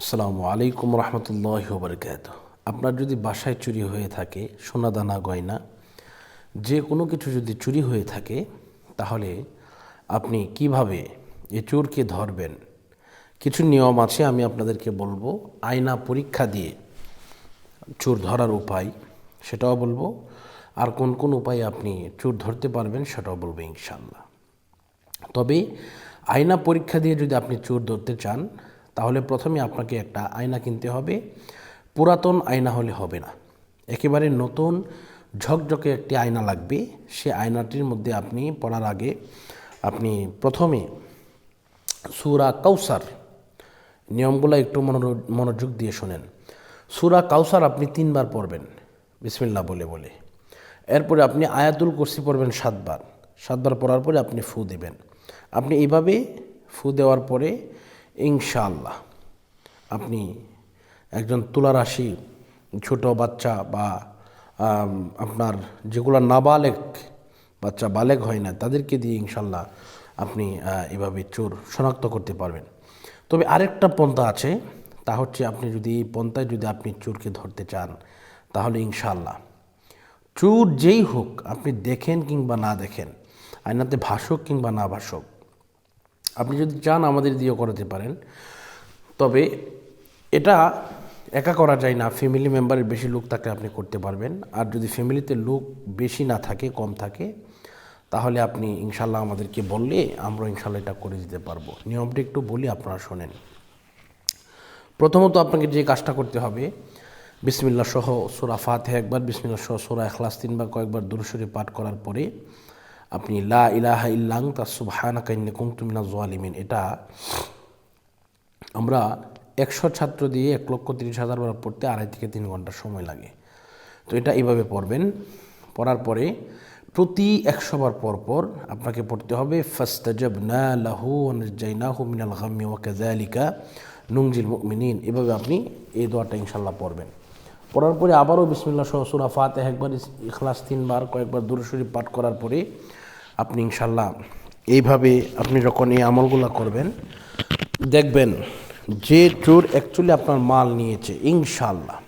আসসালামু আলাইকুম রহমতুল্লাহ বরকাত আপনার যদি বাসায় চুরি হয়ে থাকে সোনা দানা গয়না, যে কোনো কিছু যদি চুরি হয়ে থাকে, তাহলে আপনি কীভাবে এ চোরকে ধরবেন? কিছু নিয়ম আছে, আমি আপনাদেরকে বলব। আয়না পরীক্ষা দিয়ে চোর ধরার উপায়, সেটাও বলব। আর কোন কোন উপায়ে আপনি চোর ধরতে পারবেন, সেটাও বলব ইনশাল্লাহ তবে আয়না পরীক্ষা দিয়ে যদি আপনি চোর ধরতে চান তাহলে প্রথমে আপনাকে একটা আয়না কিনতে হবে। পুরাতন আয়না হলে হবে না। একেবারে নতুন, ঝকঝকে একটি আয়না লাগবে। সে আয়নাটির মধ্যে আপনি পড়ার আগে আপনি প্রথমে সুরা কাউসার নিয়মগুলো একটু মনোযোগ দিয়ে শোনেন। সুরা কাউসার আপনি তিনবার পড়বেন বিসমিল্লা বলে বলে। এরপরে আপনি আয়াতুল কুরসি পড়বেন সাতবার। সাতবার পড়ার পরে আপনি ফু দেবেন। আপনি এইভাবে ফু দেওয়ার পরে ইনশাআল্লাহ। আপনি একজন তুলারাশি, ছোট বাচ্চা বা আপনার যেগুলো নাবালেক বাচ্চা বালেক হয় না, তাদেরকে দিয়ে ইনশাল্লাহ আপনি এভাবে চোর শনাক্ত করতে পারবেন। তবে আরেকটা পন্থা আছে, তা হচ্ছে আপনি যদি এই পন্থায় যদি আপনি চোরকে ধরতে চান, তাহলে ইনশাল্লাহ চোর যেই হোক, আপনি দেখেন কিংবা না দেখেন, আয়নাতে ভাসুক কিংবা না ভাসুক আপনি যদি চান আমাদের দিয়েও করাতে পারেন। তবে এটা একা করা যায় না ফ্যামিলি মেম্বারের বেশি লোক থাকলে আপনি করতে পারবেন। আর যদি ফ্যামিলিতে লোক বেশি না থাকে, কম থাকে, তাহলে আপনি ইনশাল্লাহ আমাদেরকে বললে আমরা ইনশাল্লাহ এটা করে দিতে পারব। নিয়মটা একটু বলি, আপনারা শোনেন। প্রথমত আপনাকে যে কাজটা করতে হবে বিসমিল্লা সহ সোরা ফাতে একবার বিসমিল্লা সহ সোরা এখলাস তিনবার, কয়েকবার দুরুসুরে পাঠ করার পরে আপনি লা ইলাহা ইল্লাং তা সুবহানা কাইন্নে কুমতুমিনা জোয়ালিমিন এটা আমরা একশো ছাত্র দিয়ে এক লক্ষ তিরিশ হাজার বার পড়তে আড়াই থেকে তিন ঘণ্টা সময় লাগে। তো এটা এইভাবে পড়বেন। পড়ার পরে প্রতি একশো বার পর পর আপনাকে পড়তে হবে ফাস্তাজাব না লাহু জাইনাহু মিনাল গাম্মি ওয়া কাযালিকা নুংজিল মুমিনিন। এভাবে আপনি এই দোয়াটা ইনশাল্লাহ পড়বেন। পড়ার পরে আবারও বিসমিল্লা সহ সুরা ফাতে একবার ইখলাস তিনবার, কয়েকবার দুরুশরী পাঠ করার পরে আপনি ইনশাল্লাহ এইভাবে আপনি যখন এই আমলগুলো করবেন, দেখবেন যে চোর অ্যাকচুয়ালি আপনার মাল নিয়েছে ইনশাল্লাহ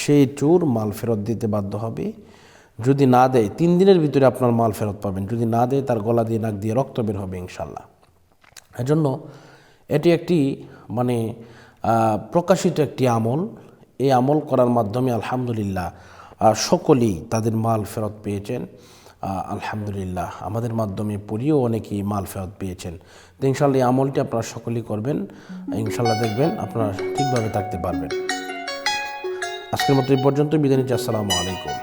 সেই চোর মাল ফেরত দিতে বাধ্য হবে। যদি না দেয়, তিন দিনের ভিতরে আপনার মাল ফেরত পাবেন। যদি না দেয়, তার গলা দিয়ে, নাক দিয়ে রক্ত বের হবে ইনশাল্লাহ এজন্য এটি একটি মানে প্রকাশিত একটি আমল। এই আমল করার মাধ্যমে আলহামদুলিল্লাহ সকলেই তাদের মাল ফেরত পেয়েছেন। আলহামদুলিল্লাহ, আমাদের মাধ্যমে পড়িয়েও অনেকেই মাল ফেরত পেয়েছেন। তো ইনশাল্লাহ এই আমলটি আপনারা সকলেই করবেন। ইনশাল্লাহ দেখবেন আপনারা ঠিকভাবে থাকতে পারবেন। আজকের মতো এই পর্যন্ত বিদায় নিচ্ছি। আসসালামু আলাইকুম।